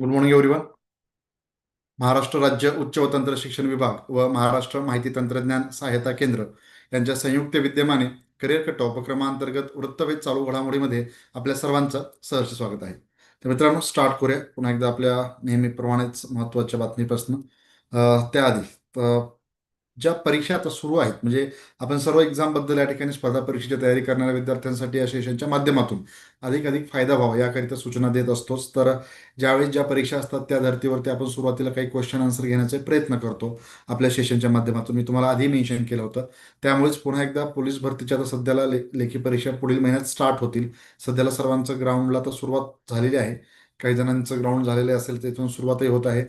Good morning everyone Maharashtra राज्य उच्च व तंत्र शिक्षण विभाग व महाराष्ट्र माहिती तंत्रज्ञान सहायता केंद्र यांच्या संयुक्त विद्यमाने करिअर कट उपक्रमांतर्गत वृत्तवेध चालू घडामोडीमध्ये आपल्या सर्वांचं सहर्ष स्वागत आहे. तर मित्रांनो स्टार्ट करूया. पुन्हा एकदा आपल्या नेहमीप्रमाणेच महत्त्वाच्या बातमीपासून. त्याआधी ज्या परीक्षा आता सुरू आहेत म्हणजे आपण सर्व एक्झामबद्दल या ठिकाणी स्पर्धा परीक्षेची तयारी करणाऱ्या विद्यार्थ्यांसाठी या सेशनच्या माध्यमातून अधिक अधिक फायदा व्हावा याकरिता सूचना देत असतोच. तर ज्यावेळेस ज्या परीक्षा असतात त्या धर्तीवरती आपण सुरुवातीला काही क्वेश्चन आन्सर घेण्याचे प्रयत्न करतो. आपल्या सेशनच्या माध्यमातून मी तुम्हाला आधी मेन्शन केलं होतं. त्यामुळेच पुन्हा एकदा पोलीस भरतीच्या आता सध्याला ले लेखी परीक्षा पुढील महिन्यात स्टार्ट होतील. सध्याला सर्वांचं ग्राउंडला तर सुरुवात झालेली आहे. काही जणांचं ग्राउंड झालेलं असेल तिथून सुरुवातही होत आहे.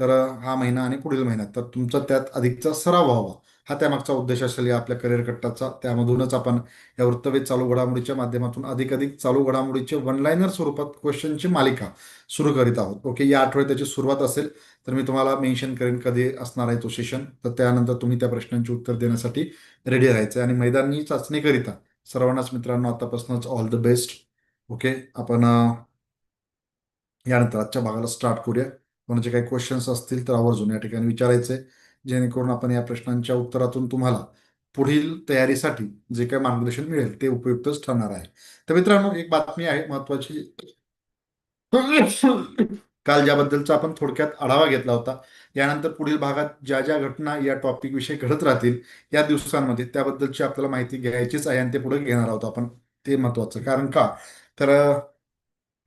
तर हा महिना आणि पुढील महिन्यात तर तुमचा त्यात अधिकचा सराव व्हावा. हा त्यामागचा उद्देश असेल या आपल्या करिअर कट्टाचा त्यामधूनच आपण या वृत्तवेध चालू घडामोडीच्या माध्यमातून अधिक अधिक चालू घडामोडीचे वन लाईनर स्वरूपात क्वेश्चनची मालिका सुरू करीत आहोत. ओके या आठवड्यात त्याची सुरुवात असेल तर मी तुम्हाला मेन्शन करेन कधी असणार आहे तो सेशन तर त्यानंतर तुम्ही त्या प्रश्नांची उत्तर देण्यासाठी रेडी राहायचं आणि मैदानी चाचणीकरिता सर्वांनाच मित्रांनो आतापासूनच ऑल द बेस्ट ओके आपण यानंतर आजच्या भागाला स्टार्ट करूया. कोणाचे काही क्वेश्चन्स असतील तर आवर्जून या ठिकाणी विचारायचे. जेणेकरून आपण या प्रश्नांच्या उत्तरातून तुम्हाला पुढील तयारीसाठी जे काही मार्गदर्शन मिळेल ते उपयुक्तच ठरणार आहे. तर मित्रांनो एक बातमी आहे महत्वाची काल ज्याबद्दलचा आपण थोडक्यात आढावा घेतला होता यानंतर पुढील भागात ज्या ज्या घटना या टॉपिक विषयी घडत राहतील या दिवसांमध्ये त्याबद्दलची आपल्याला माहिती घ्यायचीच आहे आणि ते पुढे घेणार आहोत आपण. ते महत्वाचं कारण का? तर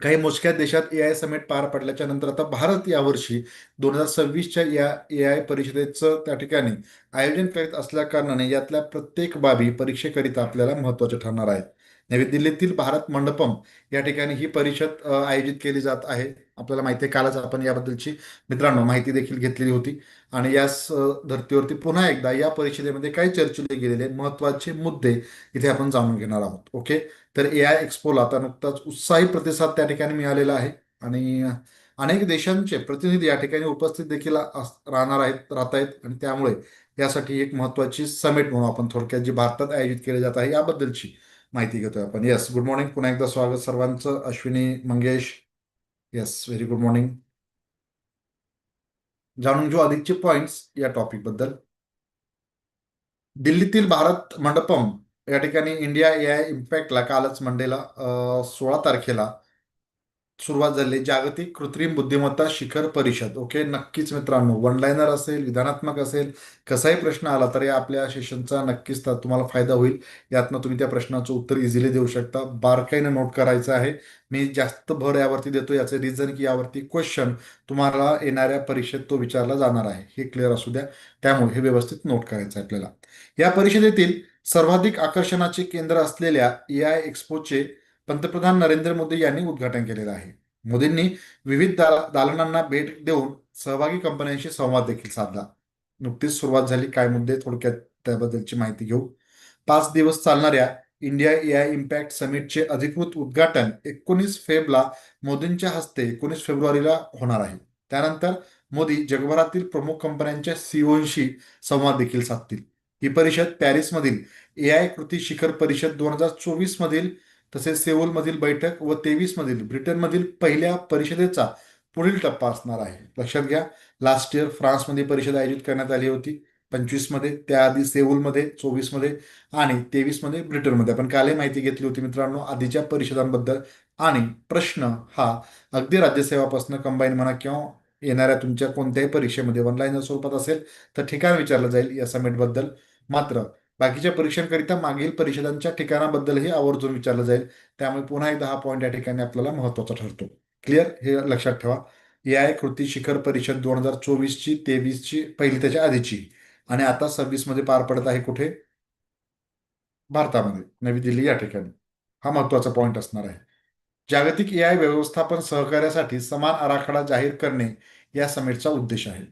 काही मोजक्या देशात ए आय समिट पार पडल्याच्या नंतर आता भारत यावर्षी दोन हजार सव्वीसच्या या ए आय परिषदेचं त्या ठिकाणी आयोजन करीत असल्या कारणाने यातल्या प्रत्येक बाबी परीक्षेकरिता आपल्याला महत्त्वाच्या ठरणार आहेत. नवी दिल्लीतील भारत मंडपम या ठिकाणी ही परिषद आयोजित केली जात आहे. आपल्याला माहिती आहे कालच आपण याबद्दलची मित्रांनो माहिती देखील घेतलेली होती. आणि याच धर्तीवरती पुन्हा एकदा या परिषदेमध्ये काय चर्चिले गेलेले महत्त्वाचे मुद्दे इथे आपण जाणून घेणार आहोत. ओके? तर ए आय एक्सपोला आता नुकताच उत्साही प्रतिसाद त्या ठिकाणी मिळालेला आहे. आणि अनेक देशांचे प्रतिनिधी या ठिकाणी उपस्थित देखील अस- राहणार आहेत राहत आहेत. आणि त्यामुळे यासाठी एक महत्वाची समिट म्हणून आपण थोडक्यात जी भारतात आयोजित केली जात आहे याबद्दलची माहिती घेतोय आपण. येस गुड मॉर्निंग पुन्हा एकदा स्वागत सर्वांचं. Ashwini Mangesh. Yes very good morning जाणून घेऊ अधिकचे पॉइंट्स या टॉपिकबद्दल. दिल्लीतील भारत मंडपम या ठिकाणी इंडिया ए आय इम्पॅक्टला कालच मंडेला सोळा तारखेला सुरुवात झाली. जागतिक कृत्रिम बुद्धिमत्ता शिखर परिषद. ओके? नक्कीच मित्रांनो वन लाईनर असेल विधानात्मक असेल कसाही प्रश्न आला तर या आपल्या सेशनचा नक्कीच तुम्हाला फायदा होईल. यातनं तुम्ही त्या प्रश्नाचं उत्तर इझिली देऊ शकता. बारकाईनं नोट करायचं आहे. मी जास्त भर यावरती देतो याचे रिझन की यावरती क्वेश्चन तुम्हाला येणाऱ्या परीक्षेत तो विचारला जाणार आहे. हे क्लिअर असू द्या. त्यामुळे हे व्यवस्थित नोट करायचं आहे आपल्याला. या परिषदेतील सर्वाधिक आकर्षणाचे केंद्र असलेल्या ए आय एक्स्पोचे पंतप्रधान नरेंद्र मोदी यांनी उद्घाटन केलेलं आहे. मोदींनी विविध दाल- दालनांना भेट देऊन सहभागी कंपन्यांशी संवाद देखील साधला. नुकतीच सुरुवात झाली. काय मुद्दे थोडक्यात त्याबद्दलची माहिती घेऊ. पाच दिवस चालणाऱ्या इंडिया ए आय इम्पॅक्ट समिटचे अधिकृत उद्घाटन एकोणीस फेबला मोदींच्या हस्ते एकोणीस फेब्रुवारीला होणार आहे. त्यानंतर मोदी जगभरातील प्रमुख कंपन्यांच्या सीओशी संवाद देखील साधतील. ही परिषद पॅरिसमधील ए आय कृती शिखर परिषद दोन हजार चोवीस मधील तसेच सेऊलमधील बैठक व तेवीस मधील ब्रिटनमधील पहिल्या परिषदेचा पुढील टप्पा असणार आहे. लक्षात घ्या लास्ट इयर फ्रान्समध्ये परिषद आयोजित करण्यात आली होती. पंचवीसमध्ये त्याआधी सेऊलमध्ये चोवीसमध्ये आणि तेवीसमध्ये ब्रिटनमध्ये. आपण कालही माहिती घेतली होती मित्रांनो आधीच्या परिषदांबद्दल. आणि प्रश्न हा अगदी राज्यसेवापासून कंबाईन म्हणा किंवा येणाऱ्या तुमच्या कोणत्याही परीक्षेमध्ये ऑनलाईन स्वरूपात असेल तर ठिकाण विचारलं जाईल या समिटबद्दल मात्र बाकीच्या परीक्षांकरिता मागील परिषदांच्या ठिकाणाबद्दलही आवर्जून विचारलं जाईल. त्यामुळे पुन्हा एकदा हा पॉईंट या ठिकाणी आपल्याला महत्त्वाचा ठरतो. क्लिअर हे लक्षात ठेवा. ए आय कृती शिखर परिषद दोन हजार चोवीसची तेवीसची पहिली त्याच्या आधीची. आणि आता सव्वीसमध्ये पार पडत आहे कुठे? भारतामध्ये. नवी दिल्ली या ठिकाणी. हा महत्त्वाचा पॉईंट असणार आहे. जागतिक ए आय व्यवस्थापन सहकार्यासाठी समान आराखडा जाहीर करणे या समिटचा उद्देश आहे.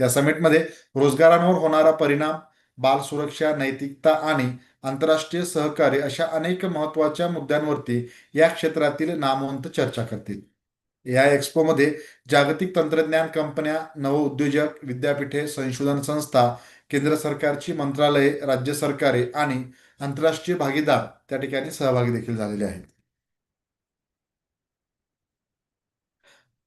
या समिटमध्ये रोजगारांवर होणारा परिणाम बाल सुरक्षा नैतिकता आणि आंतरराष्ट्रीय सहकार्य अशा अनेक महत्त्वाच्या मुद्द्यांवरती या क्षेत्रातील नामवंत चर्चा करतील. या आय एक्सपोमध्ये जागतिक तंत्रज्ञान कंपन्या नवउद्योजक विद्यापीठे संशोधन संस्था केंद्र सरकारची मंत्रालये राज्य सरकारे आणि आंतरराष्ट्रीय भागीदार त्या ठिकाणी सहभागी देखील झालेले आहेत.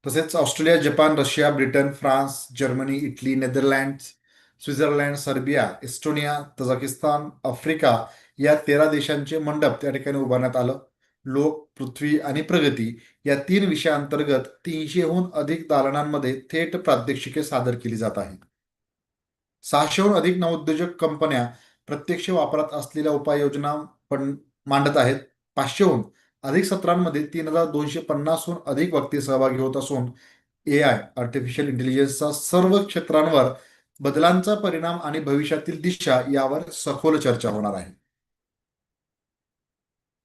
तसेच Australia Japan Russia Britain France Germany Italy Netherlands Switzerland Serbia Estonia Tajikistan Africa या तेरा देशांचे मंडप त्या ठिकाणी उभारण्यात आलं. लोक पृथ्वी आणि प्रगती या तीन विषयांतर्गत तीनशेहून अधिक दालनांमध्ये थेट प्रात्यक्षिके सादर केली जात आहेत. सहाशेहून अधिक नवोद्योजक कंपन्या प्रत्यक्ष वापरात असलेल्या उपाययोजना पण मांडत आहेत. पाचशेहून अधिक सत्रांमध्ये तीन हजार दोनशे पन्नासहून अधिक व्यक्ती सहभागी होत असून ए आय आर्टिफिशियल इंटेलिजन्सचा सर्व क्षेत्रांवर बदलांचा परिणाम आणि भविष्यातील दिशा यावर सखोल चर्चा होणार आहे.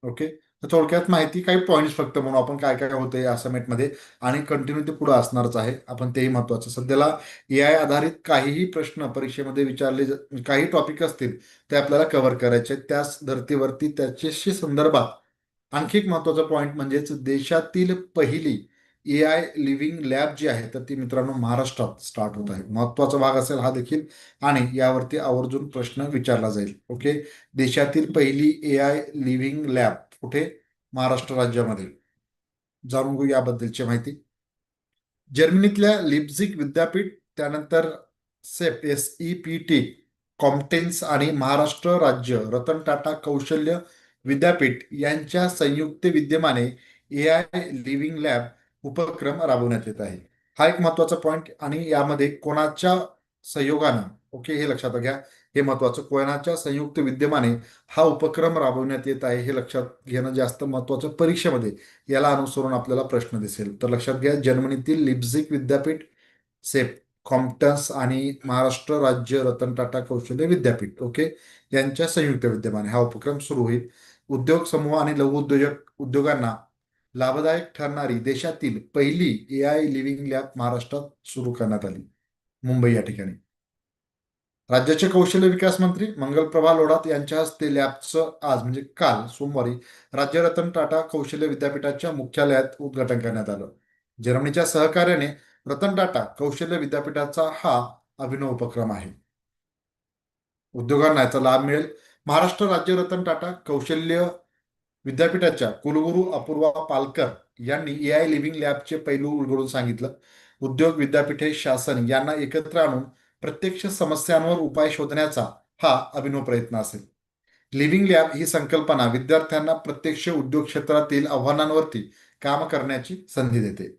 ओके तर थोडक्यात माहिती काही पॉईंट्स फक्त म्हणून आपण काय काय होतं या समिटमध्ये आणि कंटिन्यू ते पुढे असणारच आहे. आपण तेही महत्वाचं. सध्याला ए आय आधारित काहीही प्रश्न परीक्षेमध्ये विचारले काही टॉपिक असतील ते आपल्याला कव्हर करायचे त्याच धर्तीवरती त्याच्याशी संदर्भात आणखी एक महत्त्वाचा पॉईंट म्हणजेच देशातील पहिली ए आय लिव्हिंग लॅब जी आहे तर ती मित्रांनो महाराष्ट्रात स्टार्ट होत आहे. महत्त्वाचा भाग असेल हा देखील. आणि यावरती आवर्जून प्रश्न विचारला जाईल. ओके देशातील पहिली ए आय लिव्हिंग लॅब कुठे? महाराष्ट्र राज्यामध्ये. जाणून घेऊ याबद्दलची माहिती. जर्मनीतल्या लिप्झिक विद्यापीठ त्यानंतर सेप एस ई पी टी कॉम्टेन्स आणि महाराष्ट्र राज्य रतन टाटा कौशल्य विद्यापीठ यांच्या संयुक्त विद्यमाने ए आय लिव्हिंग लॅब उपक्रम राबवण्यात येत आहे. हा एक महत्त्वाचा पॉईंट आणि यामध्ये कोणाच्या सहयोगानं ओके हे लक्षात घ्या. हे महत्वाचं कोणाच्या संयुक्त विद्यमाने हा उपक्रम राबवण्यात येत आहे हे लक्षात घेणं जास्त महत्वाचं परीक्षेमध्ये. याला अनुसरून आपल्याला प्रश्न दिसेल. तर लक्षात घ्या जर्मनीतील लिप्झिक विद्यापीठ सेप कॉम्प्टन्स आणि महाराष्ट्र राज्य रतन टाटा कौशल्य विद्यापीठ ओके यांच्या संयुक्त विद्यमाने हा उपक्रम सुरू होईल. उद्योग समूह आणि लघु उद्योजक उद्योगांना लाभदायक ठरणारी देशातील पहिली ए आय लिव्हिंग लॅब महाराष्ट्रात सुरू करण्यात आली. मुंबई या ठिकाणी. राज्याचे कौशल्य विकास मंत्री मंगलप्रभा लोढात यांच्या हस्ते लॅबचं आज म्हणजे काल सोमवारी राज्य रतन टाटा कौशल्य विद्यापीठाच्या मुख्यालयात उद्घाटन करण्यात आलं. जर्मनीच्या सहकार्याने रतन टाटा कौशल्य विद्यापीठाचा हा अभिनव उपक्रम आहे. उद्योगांना याचा लाभ मिळेल. महाराष्ट्र राज्य रतन टाटा कौशल्य विद्यापीठाच्या कुलगुरू अपूर्वा पालकर यांनी ए आय लिव्हिंग लॅबचे पैलू उलगडून सांगितलं. उद्योग विद्यापीठे शासन यांना एकत्र आणून प्रत्यक्ष समस्यांवर उपाय शोधण्याचा हा अभिनव प्रयत्न असेल. लिव्हिंग लॅब ही संकल्पना विद्यार्थ्यांना प्रत्यक्ष उद्योग क्षेत्रातील आव्हानांवरती काम करण्याची संधी देते.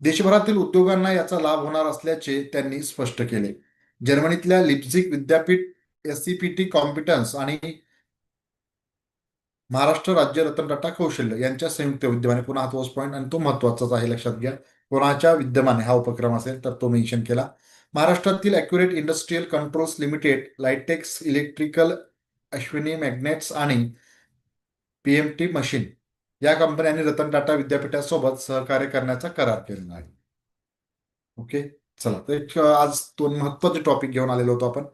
देशभरातील उद्योगांना याचा लाभ होणार असल्याचे त्यांनी स्पष्ट केले. जर्मनीतल्या लिप्झिक विद्यापीठ एस सीपीटी कॉम्पिटन्स आणि महाराष्ट्र राज्य रतन टाटा कौशल्य यांच्या संयुक्त विद्यमाने पुन्हा तोच पॉईंट आणि तो महत्वाचाच आहे लक्षात घ्या. कोणाच्या विद्यमाने हा उपक्रम असेल तर तो मेन्शन केला. महाराष्ट्रातील accurate industrial controls limited लायटेक्स electrical Ashwini magnets आणि पीएमटी मशीन या कंपन्यांनी रतन टाटा विद्यापीठासोबत सहकार्य करण्याचा करार केलेला आहे. ओके? चला तर एक आज दोन महत्त्वाचे टॉपिक घेऊन आलेलो होतो आपण.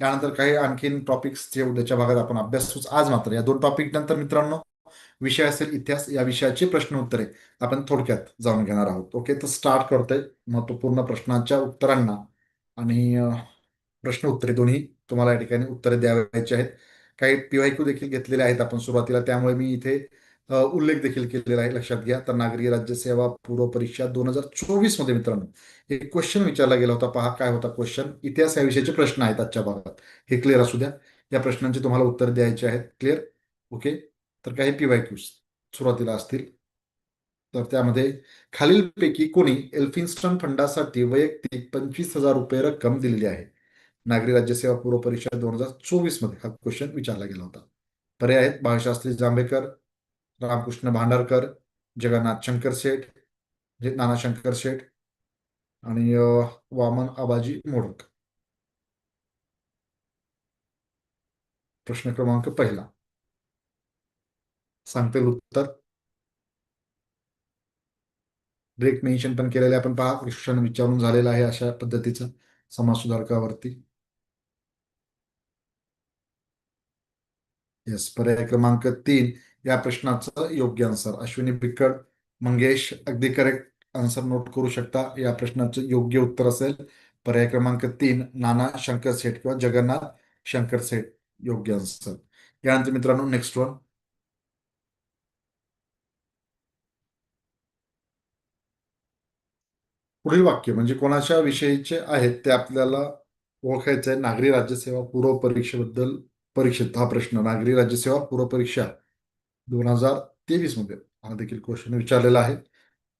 यानंतर काही आणखीन टॉपिक्स जे उद्याच्या भागात आपण अभ्यास आज मात्र या दोन टॉपिक नंतर मित्रांनो विषय असेल इतिहास या विषयाची प्रश्न उत्तरे आपण थोडक्यात जाणून घेणार आहोत. ओके तर स्टार्ट करतोय महत्त्वपूर्ण प्रश्नांच्या उत्तरांना. आणि प्रश्न उत्तरे दोन्ही तुम्हाला या ठिकाणी उत्तरे द्यावयाची आहेत. काही पीवायक्यू देखील घेतलेले आहेत आपण सुरुवातीला. त्यामुळे मी इथे उल्लेख देखील केलेला आहे. लक्षात घ्या तर नागरी राज्य सेवा पूर्व परीक्षा दोन हजार चोवीसमध्ये मित्रांनो. एक क्वेश्चन विचारला गेला होता पहा काय होता क्वेश्चन इतिहास याविषयीचे प्रश्न आहेत आजच्या भागात. हे क्लिअर असू द्या. या प्रश्नांचे तुम्हाला उत्तर द्यायचे आहेत. क्लिअर ओके तर काही पीवायक्यूज सुरुवातीला असतील. तर त्यामध्ये खालीलपैकी कोणी एल्फिन्स्टन फंडासाठी वैयक्तिक पंचवीस हजार रुपये रक्कम दिलेली आहे? नागरी राज्य सेवा पूर्व परीक्षा दोन हजार चोवीसमध्ये हा क्वेश्चन विचारला गेला होता. पर्याय आहेत. बाळशास्त्री जांभेकर रामकृष्ण भांडारकर जगन्नाथ शंकर शेठ नाना शंकर शेठ आणि वामन आबाजी मोडक. प्रश्न क्रमांक पहिला. सांगते उत्तर. ब्रेक मेन्शन पण केलेले आपण पहा क्वेश्चन विचारून झालेला आहे अशा पद्धतीचं समाज सुधारकावरती येस पर्याय क्रमांक तीन. या प्रश्नाचं योग्य आन्सर अश्विनी बिकड मंगेश अगदी करेक्ट आन्सर नोट करू शकता. या प्रश्नाचं योग्य उत्तर असेल. पर्याय क्रमांक तीन नाना शंकर सेठ किंवा जगन्नाथ शंकर सेठ योग्य आन्सर यानंतर मित्रांनो नेक्स्ट वन पुढील वाक्य म्हणजे कोणाच्या विषयीचे आहेत ते आपल्याला ओळखायचं आहे नागरी राज्यसेवा पूर्व परीक्षेबद्दल परीक्षेत हा प्रश्न. नागरी राज्यसेवा पूर्व परीक्षा दोन हजार तेवीसमध्ये हा देखील क्वेश्चन विचारलेला आहे.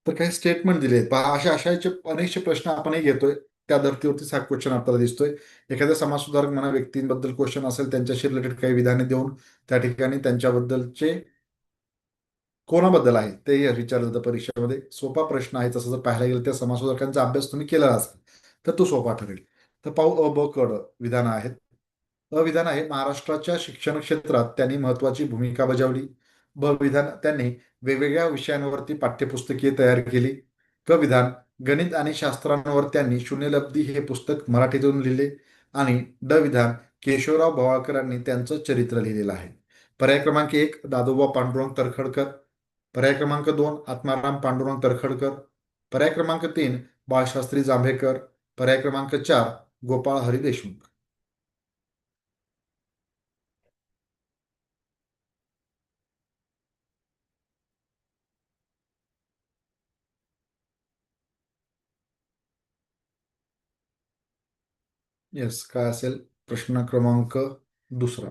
तर काही स्टेटमेंट दिले. आहेत पहा अशा अशाचे अनेकशे प्रश्न आपणही घेतोय. त्या धर्तीवरतीच हा क्वेश्चन आपल्याला दिसतोय. एखाद्या समाजसुधारक म्हणा व्यक्तींबद्दल क्वेश्चन असेल त्यांच्याशी रिलेटेड काही विधाने देऊन त्या ठिकाणी त्यांच्याबद्दलचे कोणाबद्दल आहे ते विचारलं जातं परीक्षेमध्ये. सोपा प्रश्न आहे तसं जर पाहायला गेलं त्या समाजसुधारकांचा अभ्यास तुम्ही केला असेल तर तो सोपा ठरेल. तर पाहू अ ब कड विधान आहेत. अ विधान आहे महाराष्ट्राच्या शिक्षण क्षेत्रात त्यांनी महत्वाची भूमिका बजावली. ब विधान त्यांनी वेगवेगळ्या विषयांवरती पाठ्यपुस्तके तयार केली. क विधान गणित आणि शास्त्रांवर त्यांनी शून्यलब्धी हे पुस्तक मराठीतून लिहिले आणि ड विधान केशवराव भवाळकरांनी त्यांचं चरित्र लिहिलेलं आहे. पर्याय क्रमांक एक दादोबा पांडुरंग तरखडकर. पर्याय क्रमांक दोन आत्माराम पांडुरंग तरखडकर. पर्याय क्रमांक तीन बाळशास्त्री जांभेकर. पर्याय क्रमांक चार गोपाळ हरी देशमुख. येस काय असेल? प्रश्न क्रमांक दुसरा.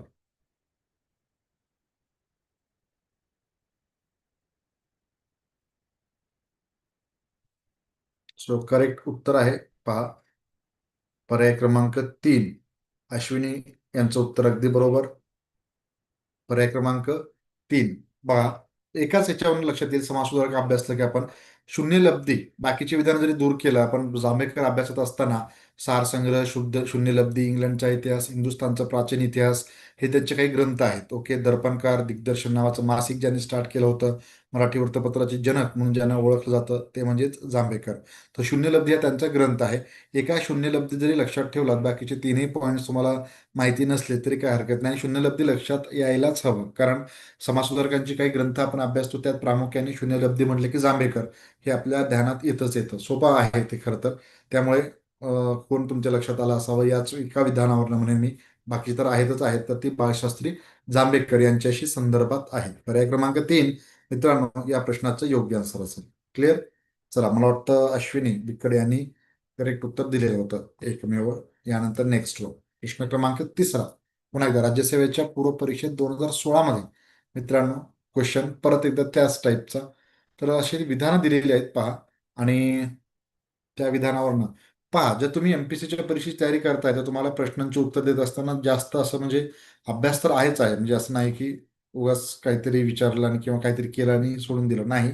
सो करेक्ट उत्तर आहे. पहा. पर्याय क्रमांक तीन. अश्विनी यांचं उत्तर अगदी बरोबर. पर्याय क्रमांक तीन. बघा एकाच याच्यावरून लक्षात येईल. समाजसुधारक अभ्यासलं की आपण शून्य लब्धी. बाकीचे विधान जरी दूर केलं आपण जांभेकर अभ्यासात असताना सार संग्रह शुद्ध शून्य लब्धी इंग्लंडचा इतिहास हिंदुस्थानचा प्राचीन इतिहास हे त्यांचे काही ग्रंथ आहेत. ओके दर्पणकार दिग्दर्शन नावाचं मासिक ज्यांनी स्टार्ट केलं होतं मराठी वृत्तपत्राचे जनक म्हणून ज्यांना ओळखलं जातं ते म्हणजेच जांभेकर. तर शून्यलब्धी हा त्यांचा ग्रंथ आहे. एका शून्यलब्धी जरी लक्षात ठेवलात बाकीचे तीनही पॉईंट्स तुम्हाला माहिती नसले तरी काय हरकत नाही. शून्यलब्धी लक्षात यायलाच हवं. कारण समाजसुधारकांची काही ग्रंथ आपण अभ्यासतो त्यात प्रामुख्याने शून्यलब्धी म्हटले की जांभेकर हे आपल्या ध्यानात येतच येतं. सोपं आहे ते खरं तर. त्यामुळे कोण तुमच्या लक्षात आला असावं याच एका विधानावरनं म्हणे मी. बाकी तर आहेतच आहेत तर ती बाळशास्त्री जांभेकर यांच्याशी संदर्भात आहेत. पर्याय क्रमांक तीन मित्रांनो या प्रश्नाचं योग्य आन्सर असेल. क्लिअर चला मला वाटतं अश्विनी बिक्कड यांनी करेक्ट उत्तर दिलेलं होतं एकमेव. यानंतर नेक्स्ट रो प्रश्न क्रमांक तिसरा. पुन्हा एकदा राज्यसेवेच्या पूर्व परीक्षेत दोन हजार सोळामध्ये मित्रांनो क्वेश्चन परत एकदा त्याच टाईपचा तर अशी विधानं दिलेली आहेत पहा. आणि त्या विधानावरनं. पहा जर तुम्ही एमपीसीच्या परीक्षेची तयारी करताय तर तुम्हाला प्रश्नांची उत्तर देत असताना जास्त असं म्हणजे अभ्यास तर आहेच आहे. म्हणजे असं नाही की उगाच काहीतरी विचारलं आणि किंवा काहीतरी केलं आणि सोडून दिलं. नाही.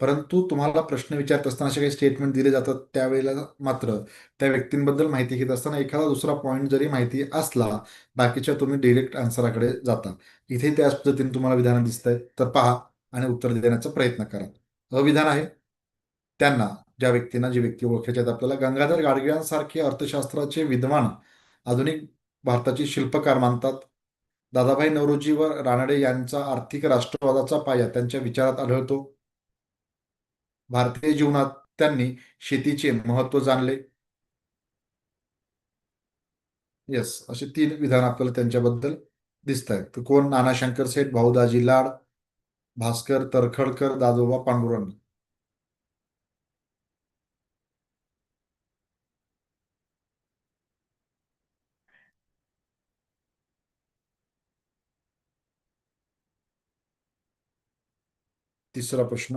परंतु तुम्हाला प्रश्न विचारत असताना असे काही स्टेटमेंट दिले जातात त्यावेळेला मात्र त्या व्यक्तींबद्दल माहिती घेत असताना एखादा दुसरा पॉईंट जरी माहिती असला बाकीच्या तुम्ही डिरेक्ट आन्सराकडे जाता. इथे त्याच पद्धतीने तुम्हाला विधान दिसत आहेत तर पहा आणि उत्तर देण्याचा प्रयत्न करा. अविधान आहे. त्यांना ज्या व्यक्तींना जी व्यक्ती ओळखायची आहेत आपल्याला गंगाधर गाडगिळांसारखे अर्थशास्त्राचे विद्वान आधुनिक भारताची शिल्पकार मानतात. दादाभाई नवरोजी व रानडे यांचा आर्थिक राष्ट्रवादाचा पाया त्यांच्या विचारात आढळतो. भारतीय जीवनात त्यांनी शेतीचे महत्त्व जाणले. येस असे तीन विधान आपल्याला त्यांच्याबद्दल दिसत आहेत तर कोण? नाना शंकर सेठ भाऊदाजी लाड भास्कर तरखडकर दादोबा पांडुरंग. तिसरा प्रश्न.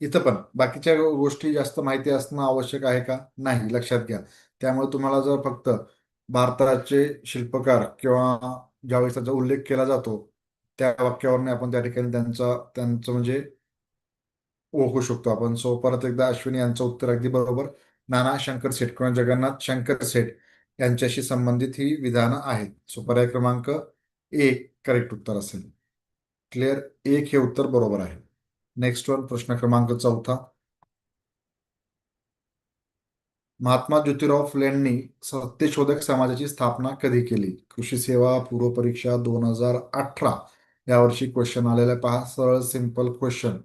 इथं पण बाकीच्या गोष्टी जास्त माहिती असणं आवश्यक आहे का? नाही लक्षात घ्या. त्यामुळे तुम्हाला जर फक्त भारताचे शिल्पकार किंवा ज्यावेळेस त्याचा उल्लेख केला जातो त्या वाक्यावरने आपण त्या ठिकाणी त्यांचा त्यांचं म्हणजे ओळखू शकतो आपण. सो परत एकदा अश्विनी यांचं उत्तर अगदी बरोबर. नाना शंकर सेठ किंवा जगन्नाथ शंकर सेठ यांच्याशी संबंधित ही विधानं आहेत. सो पर्याय क्रमांक एक करेक्ट उत्तर असेल. क्लिअर एक हे उत्तर बरोबर आहे. नेक्स्ट वन प्रश्न क्रमांक चौथा. महात्मा ज्योतिराव फुलेंनी सत्यशोधक समाजाची स्थापना कधी केली? कृषी सेवा पूर्व परीक्षा दोन हजार अठरा. यावर्षी क्वेश्चन आलेला पहा सरळ सिंपल क्वेश्चन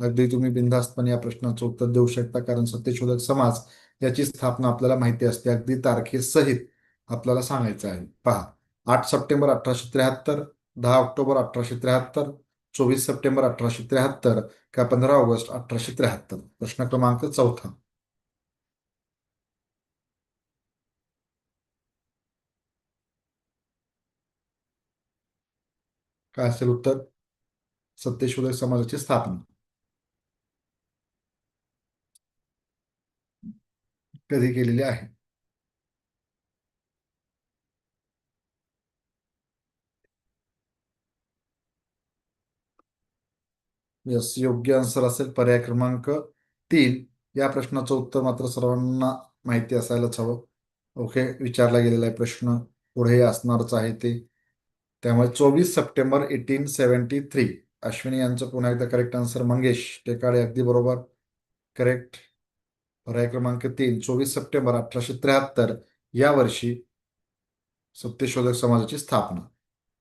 अगदी तुम्ही बिनधास्तपणे या प्रश्नाचं उत्तर देऊ शकता कारण सत्यशोधक समाज याची स्थापना आपल्याला माहिती असते. अगदी तारखेसहित आपल्याला सांगायचं आहे. पहा आठ सप्टेंबर अठराशे त्र्याहत्तर दहा ऑक्टोबर अठराशे त्र्याहत्तर चोवीस सप्टेंबर अठराशे त्र्याहत्तर का पंधरा ऑगस्ट अठराशे त्र्याहत्तर? प्रश्न क्रमांक चौथा. काय असेल उत्तर? सत्यशोधक समाजाची स्थापना. कधी केलेली आहे? यस योग्य आन्सर असेल पर्याय क्रमांक तीन. या प्रश्नाचं उत्तर मात्र सर्वांना माहिती असायलाच हवं. ओके? विचारला गेलेला आहे प्रश्न. पुढे असणारच आहे ते. त्यामुळे चोवीस September eighteen seventy three. Ashwini यांचं पुन्हा एकदा करेक्ट आन्सर मंगेश टेकाळे अगदी बरोबर. करेक्ट पर्याय क्रमांक तीन. चोवीस सप्टेंबर अठराशे त्र्याहत्तर. या वर्षी सत्यशोधक समाजाची स्थापना.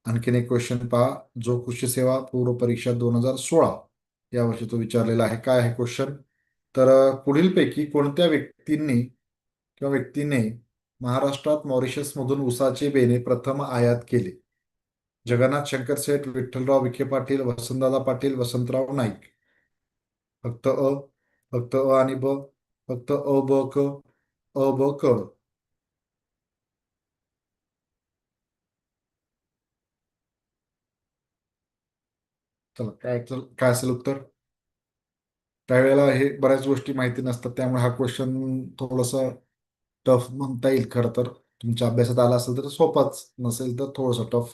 आणखीन एक क्वेश्चन पहा. जो कृषी सेवा पूर्व परीक्षा दोन हजार सोळा. या वर्षी तो विचारलेला आहे काय आहे क्वेश्चन तर पुढीलपैकी कोणत्या व्यक्तींनी किंवा व्यक्तीने महाराष्ट्रात मॉरिशसमधून उसाचे बेने प्रथम आयात केले? जगन्नाथ शंकर सेठ विठ्ठलराव विखे पाटील वसंतदादा पाटील वसंतराव नाईक. फक्त अ फक्त अ आणि ब फक्त अ ब क अ ब क. चला काय काय असेल उत्तर? त्यावेळेला हे बऱ्याच गोष्टी माहिती नसतात त्यामुळे हा क्वेश्चन थोडासा टफ म्हणता येईल खरं तर. तुमच्या अभ्यासात आला असेल तर सोपाच नसेल तर थोडंसं टफ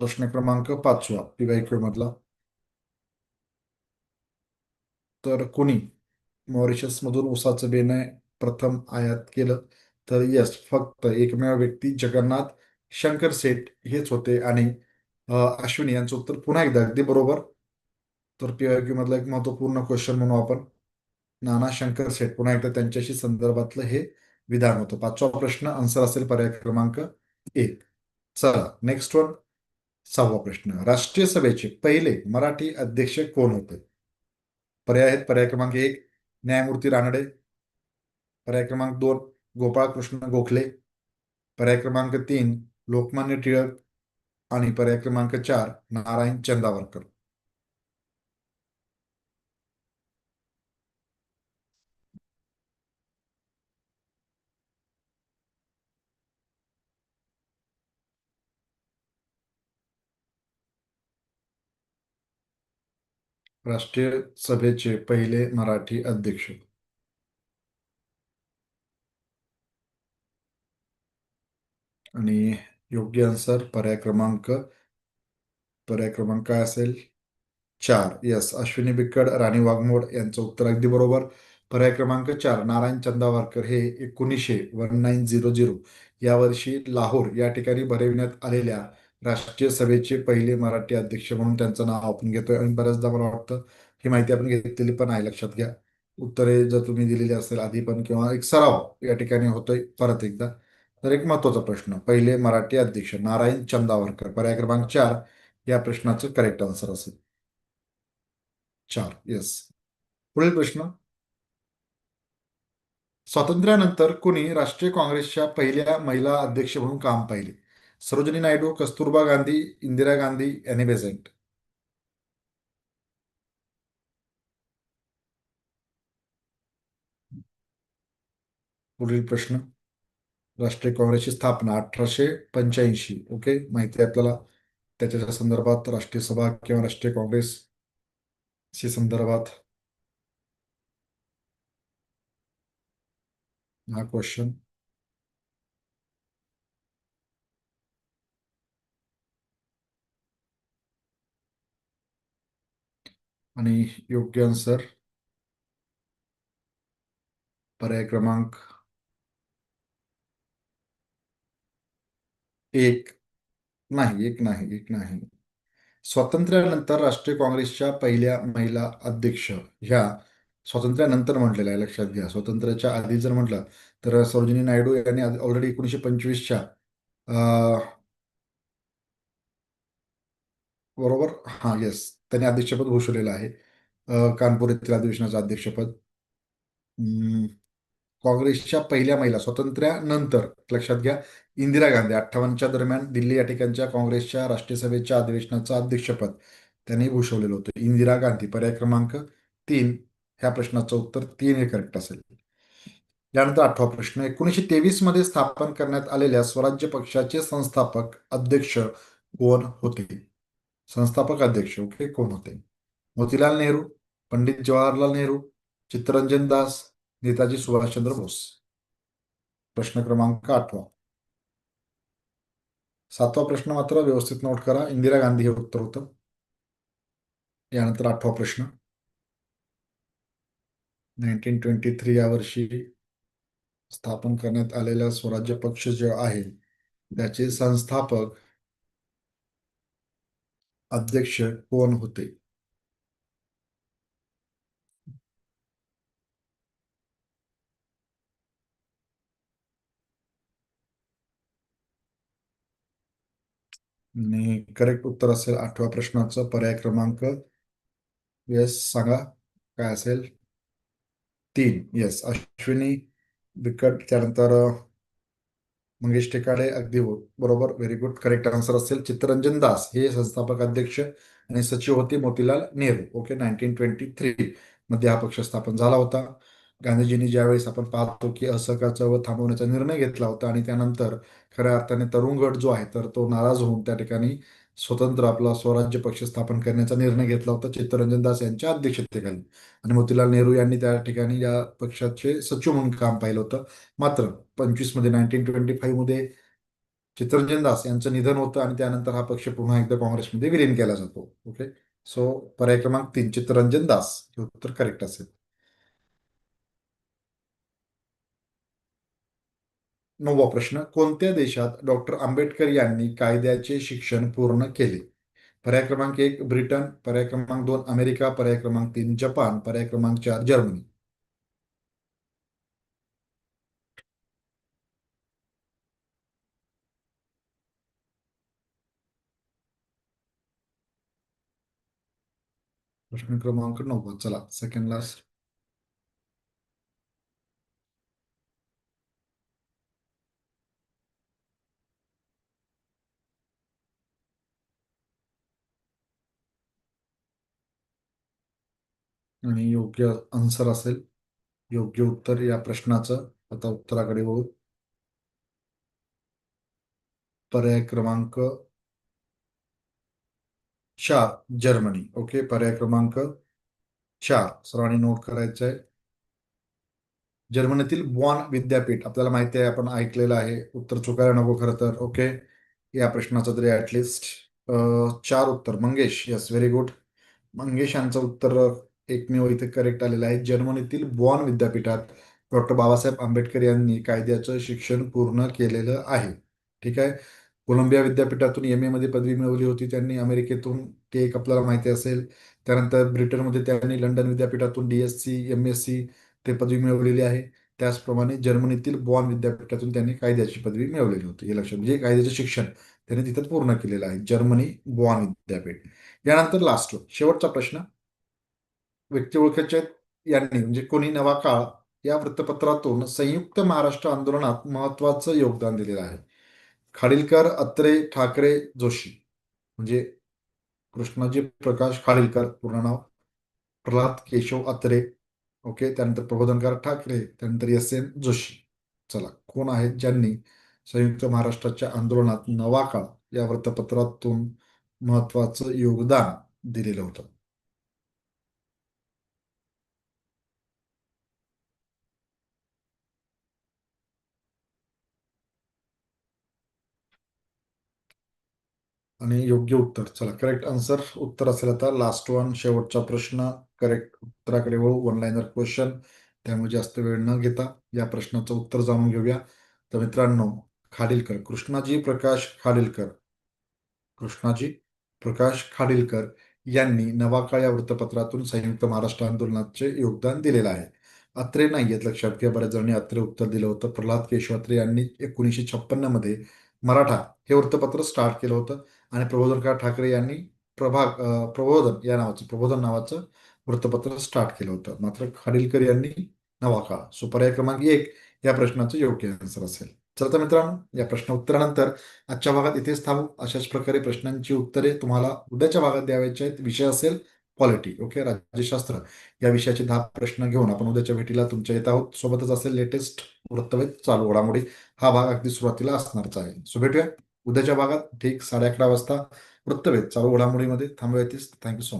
प्रश्न क्रमांक पाचवा पीवायक्यू मधला तर कुणी मॉरिशसमधून उसाचं बेणे प्रथम आयात केलं? तर यस फक्त एकमेव व्यक्ती जगन्नाथ शंकर सेठ हेच होते आणि अश्विनी यांचं उत्तर पुन्हा एकदा अगदी बरोबर. तर पीआयक्यू मधला एक महत्त्वपूर्ण क्वेश्चन म्हणू आपण. नाना शंकर सेठ पुन्हा एकदा त्यांच्याशी संदर्भातलं हे विधान होतं. पाचवा प्रश्न आन्सर असेल पर्याय क्रमांक एक. चला नेक्स्ट वन सहावा प्रश्न राष्ट्रीय सभेचे पहिले मराठी अध्यक्ष कोण होते? पर्याय आहेत पर्याय क्रमांक एक न्यायमूर्ती रानडे. पर्याय क्रमांक दोन गोपाळकृष्ण गोखले. पर्याय क्रमांक तीन लोकमान्य टिळक आणि पर्याय क्रमांक चार नारायण चंदावरकर. राष्ट्रीय सभेचे पहिले मराठी अध्यक्ष. आणि योग्य आन्सर पर्याय क्रमांक पर्याय क्रमांक काय असेल चार. यस अश्विनी बिक्कड राणी वाघमोड यांचं उत्तर अगदी बरोबर. पर्याय क्रमांक चार नारायण चंदावारकर. हे एकोणीसशे वन नाईन झिरो झिरो या वर्षी लाहोर या ठिकाणी भरविण्यात आलेल्या राष्ट्रीय सभेचे पहिले मराठी अध्यक्ष म्हणून त्यांचं नाव आपण घेतोय. आणि बऱ्याचदा मला वाटतं ही माहिती आपण घेतलेली पण आहे. लक्षात घ्या. उत्तरे जर तुम्ही दिलेली असेल आधी पण किंवा एक सराव या ठिकाणी होतोय परत एकदा. तर एक महत्त्वाचा प्रश्न पहिले मराठी अध्यक्ष नारायण चंदावरकर पर्याय क्रमांक चार या प्रश्नाचं करेक्ट आन्सर असेल. चार येस पुढील प्रश्न. स्वातंत्र्यानंतर कुणी राष्ट्रीय काँग्रेसच्या पहिल्या महिला अध्यक्ष म्हणून काम पाहिले? Sarojini Naidu Kasturba Gandhi Indira Gandhi Annie Besant. पुढील प्रश्न. राष्ट्रीय काँग्रेसची स्थापना अठराशे पंच्याऐंशी ओके माहिती आहे आपल्याला. त्याच्या संदर्भात राष्ट्रीय सभा किंवा राष्ट्रीय काँग्रेस संदर्भात. हा क्वेश्चन आणि योग्य आन्सर पर्याय क्रमांक एक नाही एक नाही एक नाही. स्वातंत्र्यानंतर राष्ट्रीय काँग्रेसच्या पहिल्या महिला अध्यक्ष ह्या स्वातंत्र्यानंतर म्हटलेल्या आहे लक्षात घ्या. स्वातंत्र्याच्या आधी जर म्हटलं तर सरोजिनी नायडू यांनी ऑलरेडी एकोणीसशे पंचवीसच्या बरोबर? हा येस त्यांनी अध्यक्षपद घोषवलेलं आहे. कानपूर येथील अधिवेशनाचं अध्यक्षपद. काँग्रेसच्या पहिल्या महिला स्वातंत्र्यानंतर लक्षात घ्या इंदिरा गांधी. अठ्ठावन्नच्या दरम्यान दिल्ली या ठिकाणच्या काँग्रेसच्या राष्ट्रीय सभेच्या अधिवेशनाचं अध्यक्षपद त्यांनी भूषवलेलं होतं. इंदिरा गांधी पर्याय क्रमांक तीन. ह्या प्रश्नाचं उत्तर तीन हे करेक्ट असेल. यानंतर आठवा प्रश्न. एकोणीसशे तेवीसमध्ये स्थापन करण्यात आलेल्या स्वराज्य पक्षाचे संस्थापक अध्यक्ष कोण होते? संस्थापक अध्यक्ष ओके कोण होते? मोतीलाल नेहरू पंडित जवाहरलाल नेहरू चित्तरंजन दास नेताजी सुभाषचंद्र बोस. प्रश्न क्रमांक आठवा. सातवा प्रश्न मात्र व्यवस्थित नोट करा. इंदिरा गांधी हे उत्तर होतं. यानंतर आठवा प्रश्न. नाईन्टीन ट्वेंटी थ्री या वर्षी स्थापन करण्यात आलेला स्वराज्य पक्ष जो आहे त्याचे संस्थापक अध्यक्ष कोण होते? आणि करेक्ट उत्तर असेल. आठव्या प्रश्नाचं पर्याय क्रमांक. येस सांगा. काय असेल? तीन. येस अश्विनी बिकट त्यानंतर मंगेश टेकाडे अगदी बरोबर. व्हेरी गुड करेक्ट आन्सर असेल. चित्तरंजन दास हे संस्थापक अध्यक्ष आणि सचिव होते Motilal Nehru. Okay nineteen twenty three मध्ये हा पक्ष स्थापन झाला होता. गांधीजींनी ज्यावेळेस आपण पाहतो की असहकार चळवळ थांबवण्याचा निर्णय घेतला होता आणि त्यानंतर खऱ्या अर्थाने तरुण गट जो आहे तर तो नाराज होऊन त्या ठिकाणी स्वतंत्र आपला स्वराज्य पक्ष स्थापन करण्याचा निर्णय घेतला होता चित्तरंजन दास यांच्या अध्यक्षतेखाली. आणि मोतीलाल नेहरू यांनी त्या ठिकाणी या पक्षाचे सचिव म्हणून काम पाहिलं होतं. मात्र पंचवीसमध्ये नाईन्टीन ट्वेंटी फाईव्हमध्ये चित्तरंजन दास यांचं निधन होतं आणि त्यानंतर हा पक्ष पुन्हा एकदा काँग्रेसमध्ये विलीन केला जातो. ओके सो पर्याय क्रमांक तीन चित्तरंजन दास हे उत्तर करेक्ट असेल. नववा प्रश्न कोणत्या देशात डॉक्टर आंबेडकर यांनी कायद्याचे शिक्षण पूर्ण केले? पर्याय क्रमांक एक ब्रिटन पर्याय क्रमांक दोन अमेरिका पर्याय क्रमांक तीन जपान पर्याय क्रमांक चार जर्मनी. प्रश्न क्रमांक नव्वद चला सेकंड लास्ट आणि योग्य आन्सर असेल योग्य उत्तर या प्रश्नाचं आता उत्तराकडे वळू पर्याय क्रमांक चार जर्मनी. ओके पर्याय क्रमांक चार सर्वांनी नोट करायचं आहे जर्मनीतील बॉन विद्यापीठ आपल्याला माहिती आहे आपण ऐकलेलं आहे. उत्तर चुकायला नको खरं तर ओके. या प्रश्नाचं तरी ऍटलिस्ट चार उत्तर. Mangesh yes very good Mangesh यांचं उत्तर एकमेव इथे करेक्ट आलेलं आहे. जर्मनीतील बॉन विद्यापीठात डॉक्टर बाबासाहेब आंबेडकर यांनी कायद्याचं शिक्षण पूर्ण केलेलं आहे. ठीक आहे? कोलंबिया विद्यापीठातून एम ए मध्ये पदवी मिळवली होती. त्यांनी अमेरिकेतून ते एक आपल्याला माहिती असेल. त्यानंतर ब्रिटनमध्ये त्यांनी लंडन विद्यापीठातून D S C M S C ते पदवी मिळवलेली आहे. त्याचप्रमाणे जर्मनीतील बॉन विद्यापीठातून त्यांनी कायद्याची पदवी मिळवलेली होती. हे लक्षात म्हणजे कायद्याचं शिक्षण त्यांनी तिथं पूर्ण केलेलं आहे. जर्मनी बॉन विद्यापीठ. यानंतर लास्ट शेवटचा प्रश्न. व्यक्ती ओळखीचे यांनी म्हणजे कोणी नवा काळ या वृत्तपत्रातून संयुक्त महाराष्ट्र आंदोलनात महत्वाचं योगदान दिलेलं आहे. खाडीलकर अत्रे ठाकरे जोशी म्हणजे कृष्णाजी प्रकाश खाडीलकर पूर्ण नाव प्रल्हाद केशव अत्रे ओके त्यानंतर प्रबोधनकार ठाकरे त्यानंतर एस एन जोशी. चला कोण आहेत ज्यांनी संयुक्त महाराष्ट्राच्या आंदोलनात नवा काळ या वृत्तपत्रातून महत्वाचं योगदान दिलेलं होतं? आणि योग्य उत्तर. चला करेक्ट आन्सर उत्तर असेल आता लास्ट वन शेवटचा प्रश्न. करेक्ट उत्तराकडे वळू वन लाईनर क्वेश्चन त्यामुळे जास्त वेळ न घेता या प्रश्नाचं उत्तर जाणून घेऊया. तर मित्रांनो खाडीलकर कृष्णाजी प्रकाश खाडीलकर. कृष्णाजी प्रकाश खाडीलकर यांनी नवाकाळ या वृत्तपत्रातून संयुक्त महाराष्ट्र आंदोलनाचे योगदान दिलेलं आहे. अत्रे नाही आहेत लक्षात घ्या बऱ्याच जणांनी अत्रे उत्तर दिलं होतं. प्रल्हाद केशव अत्रे यांनी एकोणीसशे छप्पन्नमध्ये मराठा हे वृत्तपत्र स्टार्ट केलं होतं. आणि प्रबोधनकार ठाकरे यांनी प्रभाग प्रबोधन या नावाचं प्रबोधन नावाचं वृत्तपत्र स्टार्ट केलं होतं. मात्र खाडिलकर यांनी नवा काळ. सो पर्याय क्रमांक एक या प्रश्नाचं योग्य आन्सर असेल. तर मित्रांनो या प्रश्न उत्तरानंतर आजच्या भागात इथेच थांबू. अशाच प्रकारे प्रश्नांची उत्तरे तुम्हाला उद्याच्या भागात द्यावयाची आहेत. विषय असेल पॉलिटी ओके राज्यशास्त्र. या विषयाचे दहा प्रश्न घेऊन आपण उद्याच्या भेटीला तुमच्या येत आहोत. सोबतच असेल लेटेस्ट वृत्तवेध चालू घडामोडी. हा भाग अगदी सुरुवातीला असणारच आहे. सो भेटूया. उद्याच्या भागात ठीक साडे अकरा वाजता वृत्तभेद चालू घडामोडीमध्ये थांबवायतीस थँक्यू सो मच